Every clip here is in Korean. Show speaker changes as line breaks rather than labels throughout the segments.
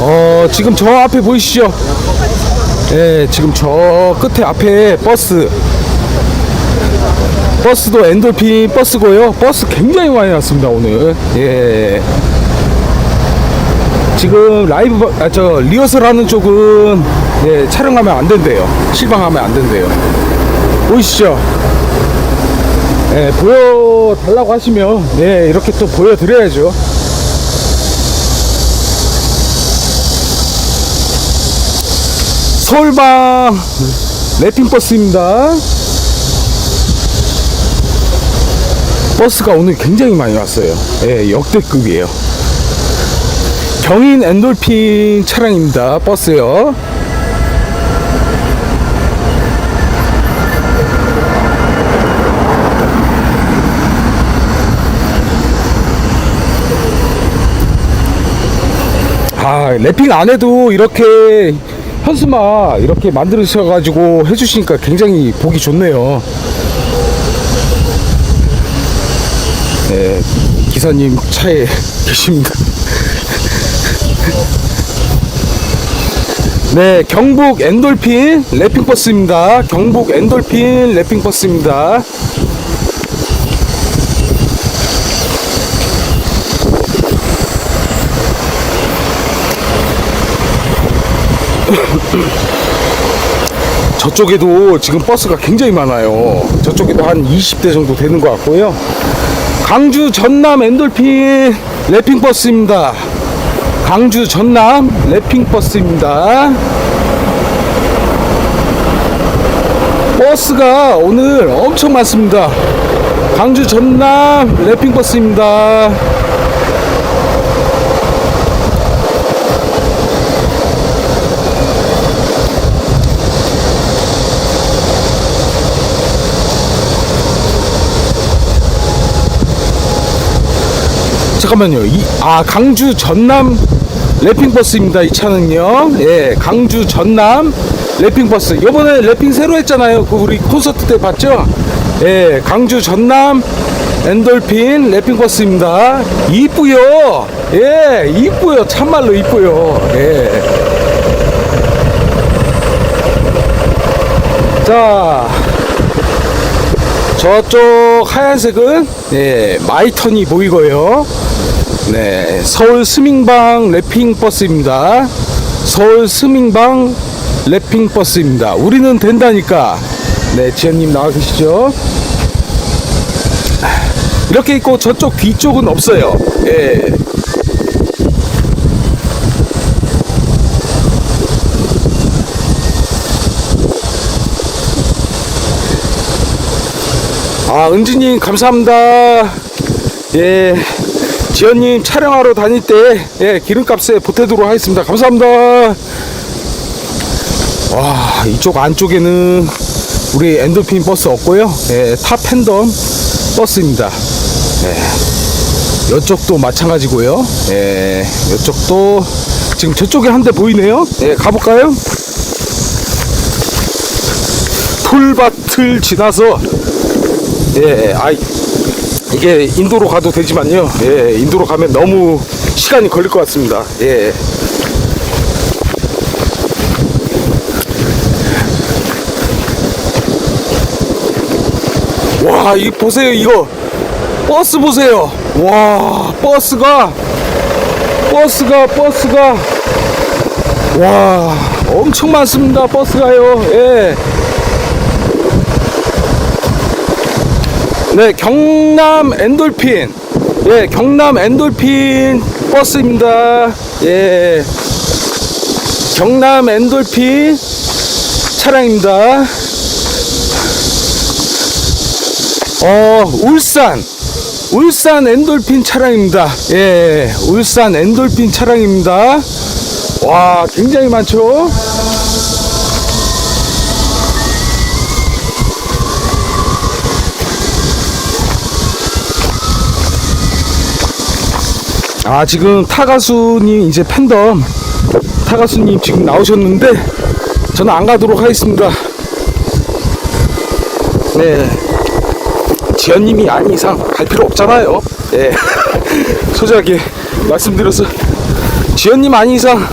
어, 지금 저 앞에 보이시죠? 예, 지금 저 끝에 앞에 버스. 버스도 엔돌핀 버스고요. 버스 굉장히 많이 왔습니다, 오늘. 예. 지금 라이브, 바- 아, 저, 리허설 하는 쪽은, 예, 촬영하면 안 된대요. 실방하면 안 된대요. 보이시죠? 예, 보여달라고 하시면, 예, 이렇게 또 보여드려야죠. 서울방 랩핑 버스입니다. 버스가 오늘 굉장히 많이 왔어요. 예, 역대급이에요. 경인 엔돌핀 차량입니다. 버스요. 아, 랩핑 안 해도 이렇게 현수막 이렇게 만들으셔가지고 해주시니까 굉장히 보기 좋네요. 네, 기사님 차에 계십니다. 네, 경북 엔돌핀 랩핑 버스입니다. 경북 엔돌핀 랩핑 버스입니다. 저쪽에도 지금 버스가 굉장히 많아요. 저쪽에도 한 20대 정도 되는 것 같고요. 강주 전남 엔돌핀 랩핑 버스입니다. 강주 전남 랩핑 버스입니다. 버스가 오늘 엄청 많습니다. 강주 전남 랩핑 버스입니다. 잠깐만요. 이, 아, 강주 전남 랩핑 버스입니다. 이 차는요. 예, 강주 전남 랩핑 버스. 요번에 랩핑 새로 했잖아요. 그 우리 콘서트 때 봤죠? 예, 강주 전남 엔돌핀 랩핑 버스입니다. 이쁘요. 예, 이쁘요. 참말로 이쁘요. 예. 자, 저쪽 하얀색은 네, 마이턴이 보이고요. 네, 서울 스밍방 랩핑 버스입니다. 서울 스밍방 랩핑 버스입니다. 우리는 된다니까. 네, 지현님 나와 계시죠? 이렇게 있고 저쪽 뒤쪽은 없어요. 예. 아, 은지님, 감사합니다. 예. 지연님 촬영하러 다닐 때, 예, 기름값에 보태도록 하겠습니다. 감사합니다. 와, 이쪽 안쪽에는 우리 엔돌핀 버스 없고요. 예, 타 팬덤 버스입니다. 예. 이쪽도 마찬가지고요. 예, 이쪽도 지금 저쪽에 한 대 보이네요. 예, 가볼까요? 풀밭을 지나서 예, 아이 이게 인도로 가도 되지만요. 예, 인도로 가면 너무 시간이 걸릴 것 같습니다. 예. 와, 이 보세요, 이거 버스 보세요. 와, 버스가 버스가 버스가 와, 엄청 많습니다. 버스가요. 예. 네, 경남 엔돌핀. 예, 경남 엔돌핀 버스입니다. 예. 경남 엔돌핀 차량입니다. 어, 울산. 울산 엔돌핀 차량입니다. 예, 울산 엔돌핀 차량입니다. 와, 굉장히 많죠? 아 지금 타가수님 이제 팬덤 타가수님 지금 나오셨는데 저는 안 가도록 하겠습니다. 네. 지연님이 아닌 이상 갈 필요 없잖아요. 예 소저하게 말씀드려서 지연님 아닌 이상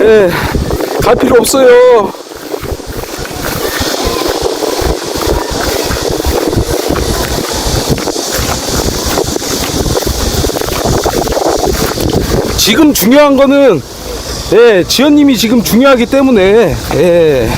예, 갈 필요 없어요. 지금 중요한 거는 예, 지연님이 지금 중요하기 때문에 예.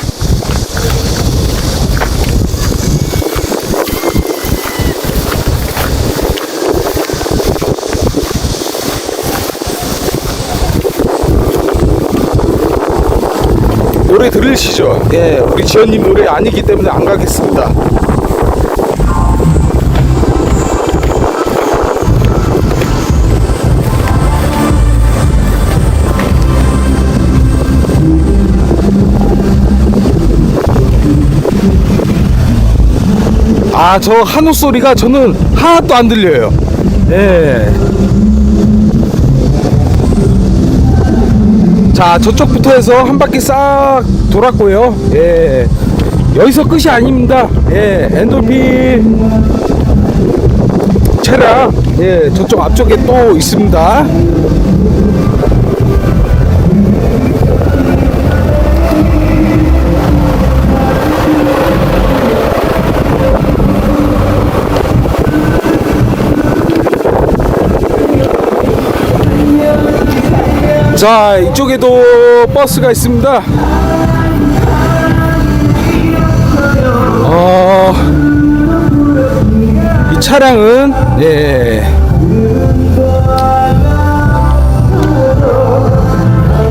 노래 들으시죠? 예, 우리 지연님 노래 아니기 때문에 안 가겠습니다. 아, 저 한우 소리가 저는 하나도 안 들려요. 예. 자, 저쪽부터 해서 한 바퀴 싹 돌았고요. 예. 여기서 끝이 아닙니다. 예, 엔돌핀 차량, 예, 저쪽 앞쪽에 또 있습니다. 자, 이쪽에도 버스가 있습니다. 어, 이 차량은, 예.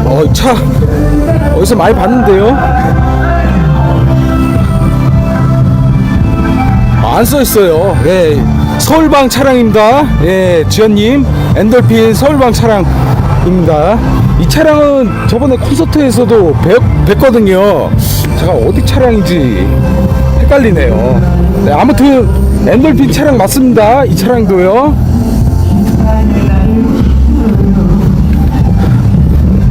어, 어디서 많이 봤는데요? 안 써 있어요. 예. 서울방 차량입니다. 예, 지연님. 엔돌핀 서울방 차량 입니다. 이 차량은 저번에 콘서트에서도 뵀, 뵀거든요. 제가 어디 차량인지 헷갈리네요. 네, 아무튼 엔돌핀 차량 맞습니다. 이 차량도요.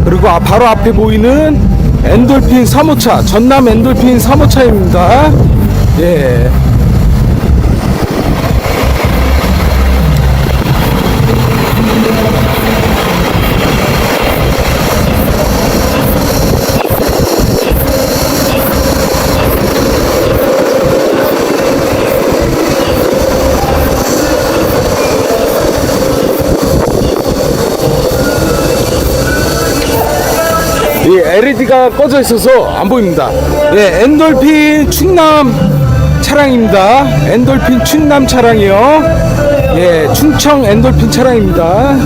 그리고 아, 바로 앞에 보이는 엔돌핀 3호차, 전남 엔돌핀 3호차입니다. 예. LED가 꺼져 있어서 안 보입니다. 예, 엔돌핀 충남 차량입니다. 엔돌핀 충남 차량이요. 예, 충청 엔돌핀 차량입니다.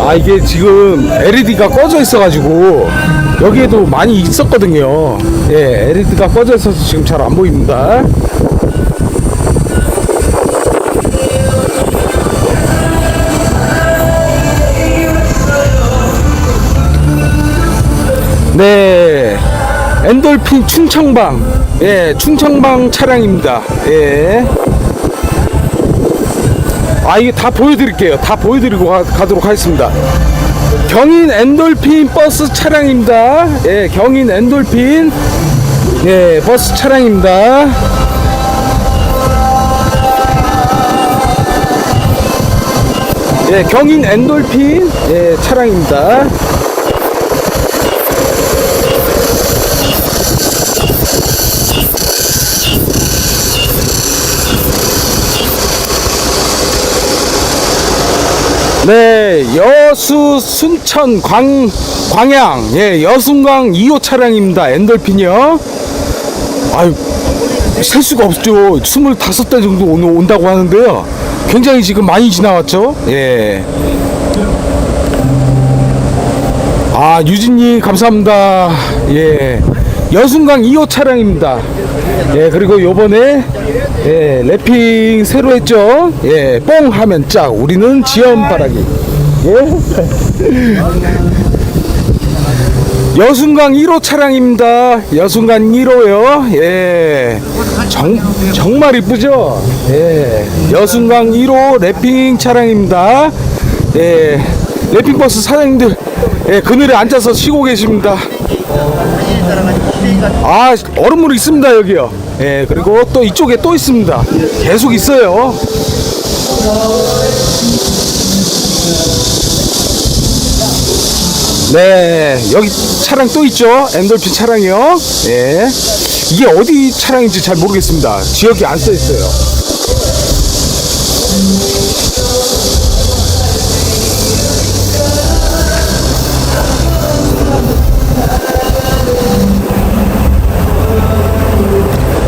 아 이게 지금 LED가 꺼져 있어가지고 여기에도 많이 있었거든요. 예, LED가 꺼져 있어서 지금 잘 안 보입니다. 네. 엔돌핀 충청방. 예, 충청방 차량입니다. 예. 아, 이게 다 보여드릴게요. 다 보여드리고 가, 가도록 하겠습니다. 경인 엔돌핀 버스 차량입니다. 예, 경인 엔돌핀. 예, 버스 차량입니다. 예, 경인 엔돌핀. 예, 차량입니다. 네, 여수 순천 광 광양 예 여순강 2호 차량입니다. 엔돌핀이요. 아유 셀 수가 없죠. 25대 정도 오늘 온다고 하는데요. 굉장히 지금 많이 지나왔죠. 예. 아 유진님 감사합니다. 예. 여순강 2호 차량입니다. 예 그리고 요번에 예 랩핑 새로 했죠. 예 뽕 하면 짝 우리는 지연바라기. 예. 여순강 1호 차량입니다. 여순강 1호요. 예. 정, 정말 이쁘죠? 예. 여순강 1호 랩핑 차량입니다. 예. 랩핑 버스 사장님들, 예, 그늘에 앉아서 쉬고 계십니다. 아 얼음물 있습니다 여기요. 예 그리고 또 이쪽에 또 있습니다. 계속 있어요. 네 여기 차량 또 있죠? 엔돌핀 차량이요. 예. 이게 어디 차량인지 잘 모르겠습니다. 지역이 안 써 있어요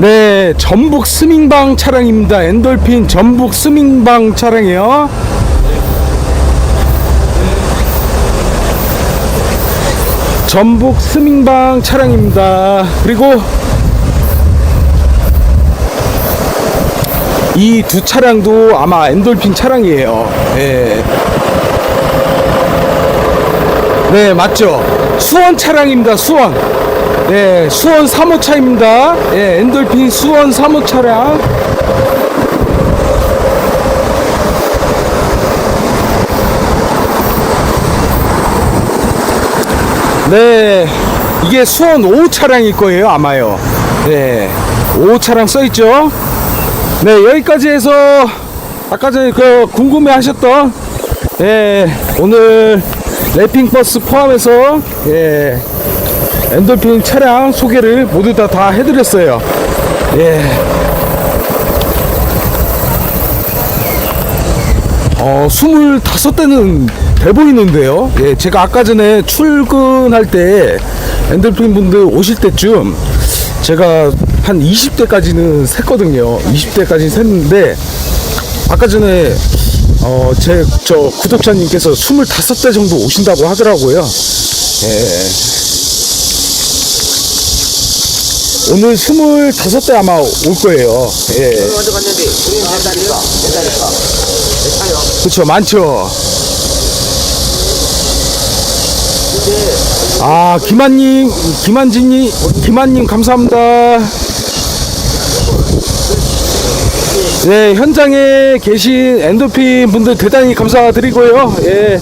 네, 전북 스밍방 차량입니다. 엔돌핀 전북 스밍방 차량이요. 전북 스밍방 차량입니다. 그리고 이 두 차량도 아마 엔돌핀 차량이에요. 예. 네, 맞죠. 수원 차량입니다. 수원. 네, 수원 3호차입니다. 예, 엔돌핀 수원 3호 차량. 네, 이게 수원 5호 차량일 거예요, 아마요. 네, 5호 차량 써있죠. 네, 여기까지 해서 아까 전에 그 궁금해 하셨던, 예, 오늘 랩핑 버스 포함해서, 예, 엔돌핀 차량 소개를 모두 다, 다 해드렸어요. 예. 어, 25대는 돼 보이는데요. 예, 제가 아까 전에 출근할 때 엔돌핀 분들 오실 때쯤 제가 한 20대까지는 샜거든요. 20대까지 샜는데 아까 전에 어, 제 저 구독자님께서 25대 정도 오신다고 하더라고요. 예. 오늘 25대 아마 올 거예요. 예.
먼저 갔는데.
많죠. 아, 김한님, 김한진님, 김한님 감사합니다. 네, 현장에 계신 엔돌핀 분들 대단히 감사드리고요. 예,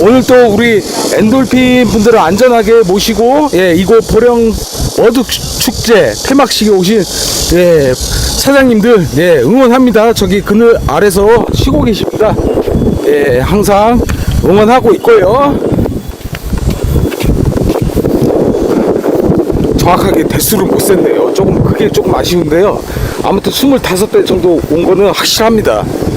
오늘 또 우리 엔돌핀 분들을 안전하게 모시고, 예, 이곳 보령 워드 축제 폐막식에 오신, 예, 사장님들, 예, 응원합니다. 저기 그늘 아래서 쉬고 계십니다. 예, 항상 응원하고 있고요. 정확하게 대수를 못 셌네요. 조금 그게 조금 아쉬운데요. 아무튼 25대 정도 온 거는 확실합니다.